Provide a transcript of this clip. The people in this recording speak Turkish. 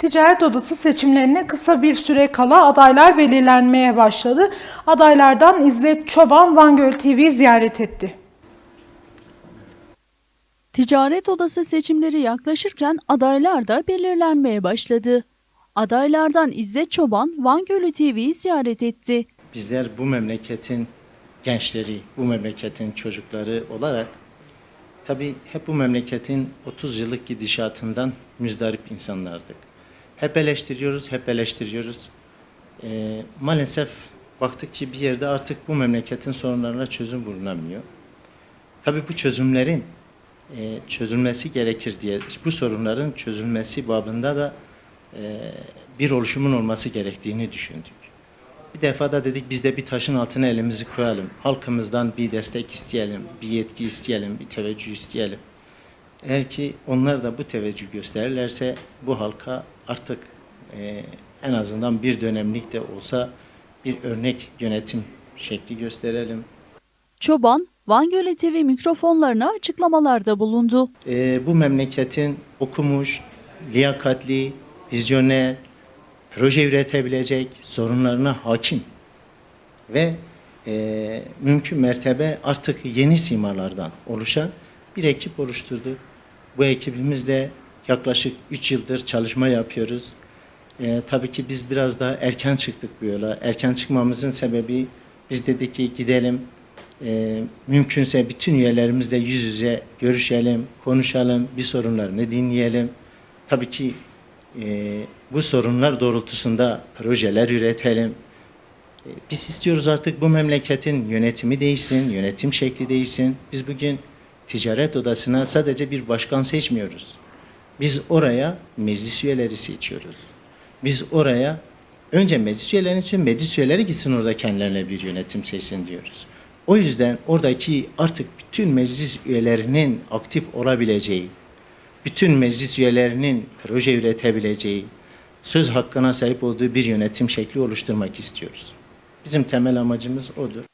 Ticaret Odası seçimlerine kısa bir süre kala adaylar belirlenmeye başladı. Adaylardan İzzet Çoban Van Göl TV ziyaret etti. Ticaret Odası seçimleri yaklaşırken adaylar da belirlenmeye başladı. Adaylardan İzzet Çoban Van Gölü TV'yi ziyaret etti. Bizler bu memleketin gençleri, bu memleketin çocukları olarak tabii hep bu memleketin 30 yıllık gidişatından müzdarip insanlardık. Hep eleştiriyoruz, hep eleştiriyoruz. Ee, maalesef baktık ki bir yerde artık bu memleketin sorunlarına çözüm bulunamıyor. Tabii bu çözümlerin e, çözülmesi gerekir diye, bu sorunların çözülmesi babında da e, bir oluşumun olması gerektiğini düşündük. Bir defa da dedik biz de bir taşın altına elimizi koyalım. Halkımızdan bir destek isteyelim, bir yetki isteyelim, bir teveccüh isteyelim. Eğer ki onlar da bu teveccüh gösterirlerse bu halka artık e, en azından bir dönemlik de olsa bir örnek yönetim şekli gösterelim. Çoban, Van Gölü TV mikrofonlarına açıklamalarda bulundu. e, bu memleketin okumuş, liyakatli, vizyoner, proje üretebilecek, sorunlarına hakim ve e, mümkün mertebe artık yeni simalardan oluşan bir ekip oluşturduk. Bu ekibimizle yaklaşık 3 yıldır çalışma yapıyoruz. E, tabii ki biz biraz daha erken çıktık bu yola. Erken çıkmamızın sebebi biz dedik ki gidelim e, mümkünse bütün üyelerimizle yüz yüze görüşelim, konuşalım, bir sorunlarını dinleyelim. Tabii ki e, bu sorunlar doğrultusunda projeler üretelim. E, biz istiyoruz artık bu memleketin yönetimi değişsin, yönetim şekli değişsin. Biz bugün ticaret odasına sadece bir başkan seçmiyoruz. Biz oraya meclis üyeleri seçiyoruz. Biz oraya önce meclis üyeleri için meclis üyeleri gitsin orada kendilerine bir yönetim seçsin diyoruz. O yüzden oradaki artık bütün meclis üyelerinin aktif olabileceği, bütün meclis üyelerinin proje üretebileceği, söz hakkına sahip olduğu bir yönetim şekli oluşturmak istiyoruz. Bizim temel amacımız odur.